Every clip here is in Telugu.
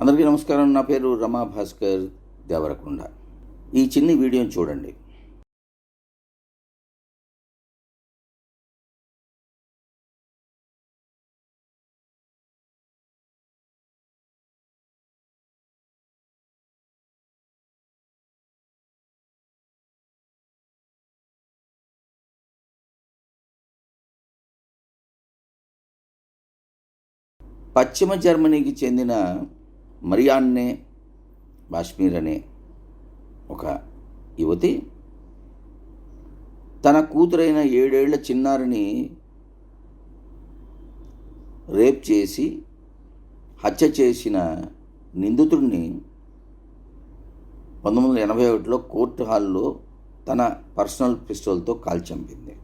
అందరికీ నమస్కారం. నా పేరు రమా భాస్కర్ దేవరకొండ. ఈ చిన్ని వీడియోని చూడండి. పశ్చిమ జర్మనీకి చెందిన మరియాన్నే బాష్మీర్ అనే ఒక యువతి తన కూతురైన ఏడేళ్ళ చిన్నారిని రేప్ చేసి హత్య చేసిన నిందితుడిని పంతొమ్మిది వందల ఎనభై ఒకటిలో కోర్టు హాల్లో తన పర్సనల్ పిస్టల్తో కాల్చంపింది.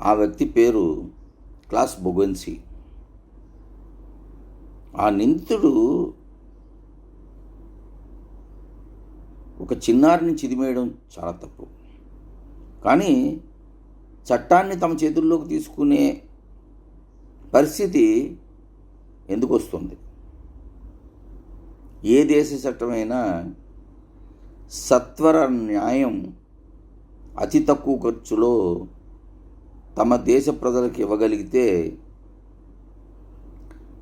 ఆ వ్యక్తి పేరు క్లాస్ బొగెన్సీ. ఆ నిందితుడు ఒక చిన్నారిని చిదిమేయడం చాలా తప్పు. కానీ చట్టాన్ని తమ చేతుల్లోకి తీసుకునే పరిస్థితి ఎందుకు వస్తుంది? ఏ దేశ చట్టమైనా సత్వర న్యాయం అతి తక్కువ ఖర్చులో తమ దేశ ప్రజలకు ఇవ్వగలిగితే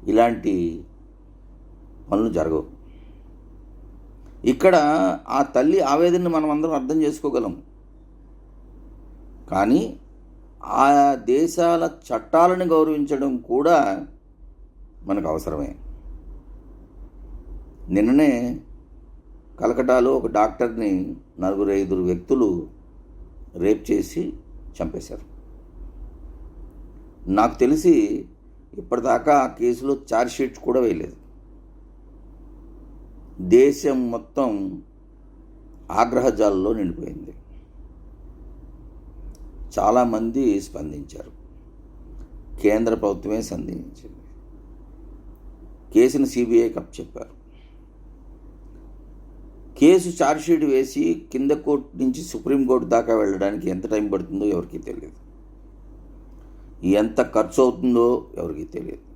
ఇలాంటి పనులు జరగవు. ఇక్కడ ఆ తల్లి ఆవేదనని మనం అందరం అర్థం చేసుకోగలం. కానీ ఆ దేశాల చట్టాలను గౌరవించడం కూడా మనకు అవసరమే. నిన్ననే కలకటాలో ఒక డాక్టర్ని నలుగురు ఐదుగురు వ్యక్తులు రేప్ చేసి చంపేశారు. నాకు తెలిసి ఇప్పటిదాకా ఆ కేసులో ఛార్జ్షీట్ కూడా వేయలేదు. దేశం మొత్తం ఆగ్రహజాలలో నిండిపోయింది. చాలామంది స్పందించారు. కేంద్ర ప్రభుత్వమే సంధించింది. కేసును సిబిఐకి అప్పచెప్పారు కేసు ఛార్జ్షీట్ వేసి కింద కోర్టు నుంచి సుప్రీంకోర్టు దాకా వెళ్ళడానికి ఎంత టైం పడుతుందో ఎవరికీ తెలియదు. ఎంత ఖర్చు అవుతుందో ఎవరికి తెలియదు.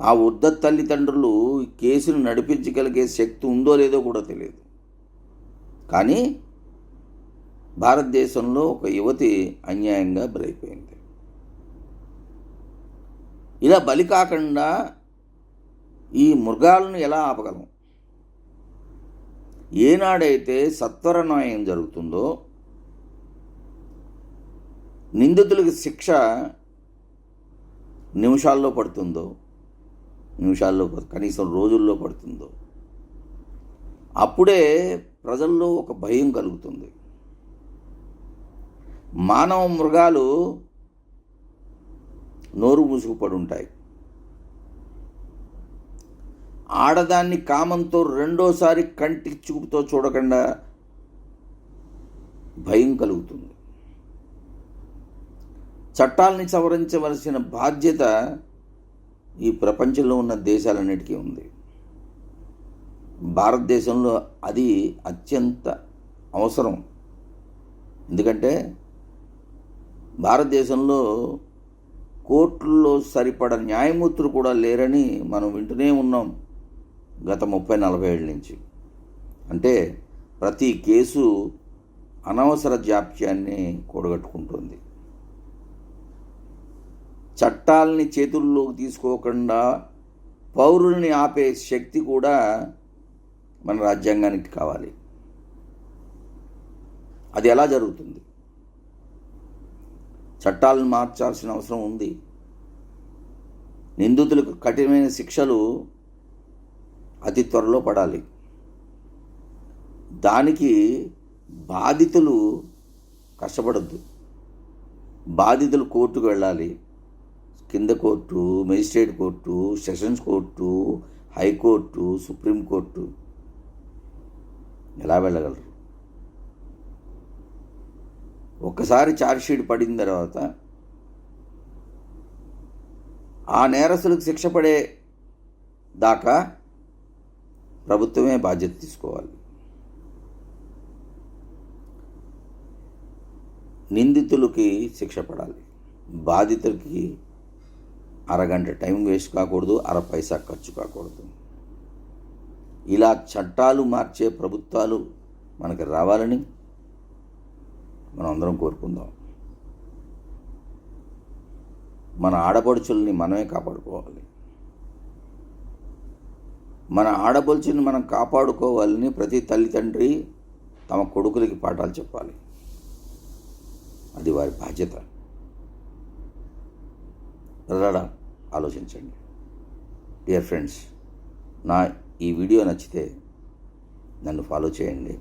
ఆ వృద్ధ తల్లిదండ్రులు కేసును నడిపించగలిగే శక్తి ఉందో లేదో కూడా తెలియదు. కానీ భారతదేశంలో ఒక యువతి అన్యాయంగా బలైపోయింది. ఇలా బలి కాకుండా ఈ మృగాలను ఎలా ఆపగలం? ఏనాడైతే సత్వర న్యాయం జరుగుతుందో నిందితులకి శిక్ష నిమిషాల్లో పడుతుందో నిమిషాల్లో కనీసం రోజుల్లో పడుతుందో అప్పుడే ప్రజల్లో ఒక భయం కలుగుతుంది. మానవ మృగాలు నోరు మూసుకుపడి ఉంటాయి. ఆడదాన్ని కామంతో రెండోసారి కంటి చూపుతో చూడకుండా భయం కలుగుతుంది. చట్టాలని సవరించవలసిన బాధ్యత ఈ ప్రపంచంలో ఉన్న దేశాలన్నిటికీ ఉంది. భారతదేశంలో అది అత్యంత అవసరం. ఎందుకంటే భారతదేశంలో కోర్టుల్లో సరిపడ న్యాయమూర్తులు కూడా లేరని మనం వింటూనే ఉన్నాం గత ముప్పై నలభై ఏళ్ళ నుంచి. అంటే ప్రతి కేసు అనవసర జాప్యాన్ని కూడగట్టుకుంటుంది. చట్టాలని చేతుల్లోకి తీసుకోకుండా పౌరుల్ని ఆపే శక్తి కూడా మన రాజ్యాంగానికి కావాలి. అది ఎలా జరుగుతుంది? చట్టాలను మార్చాల్సిన అవసరం ఉంది. నిందితులకు కఠినమైన శిక్షలు అతి త్వరలో పడాలి. దానికి బాధితులు కష్టపడద్దు. బాధితులు కోర్టుకు వెళ్ళాలి. కింద court magistrate court sessions court high court supreme court ఎలా వెళ్ళగలరు? ఒక్కసారి ఛార్జ్షీట్ పడిన తర్వాత ఆ నేరస్తులకు శిక్ష పడే దాకా ప్రభుత్వమే బాధ్యత తీసుకోవాలి. నిందితులకి శిక్ష పడాలి. బాధితులకి అరగంట టైం వేస్ట్ కాకూడదు అర పైసా ఖర్చు కాకూడదు. ఇలా చట్టాలు మార్చే ప్రభుత్వాలు మనకి రావాలని మనం అందరం కోరుకుందాం. మన ఆడపడుచుల్ని మనమే కాపాడుకోవాలి. మన ఆడపడుచుని మనం కాపాడుకోవాలని ప్రతి తల్లిదండ్రి తమ కొడుకులకి పాఠాలు చెప్పాలి. అది వారి బాధ్యత. ప్రజలారా ఆలోచించండి. డియర్ ఫ్రెండ్స్ నా ఈ వీడియో నచ్చితే నన్ను ఫాలో చేయండి.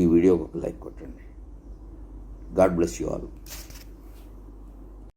ఈ వీడియోకి ఒక లైక్ కొట్టండి. God bless you all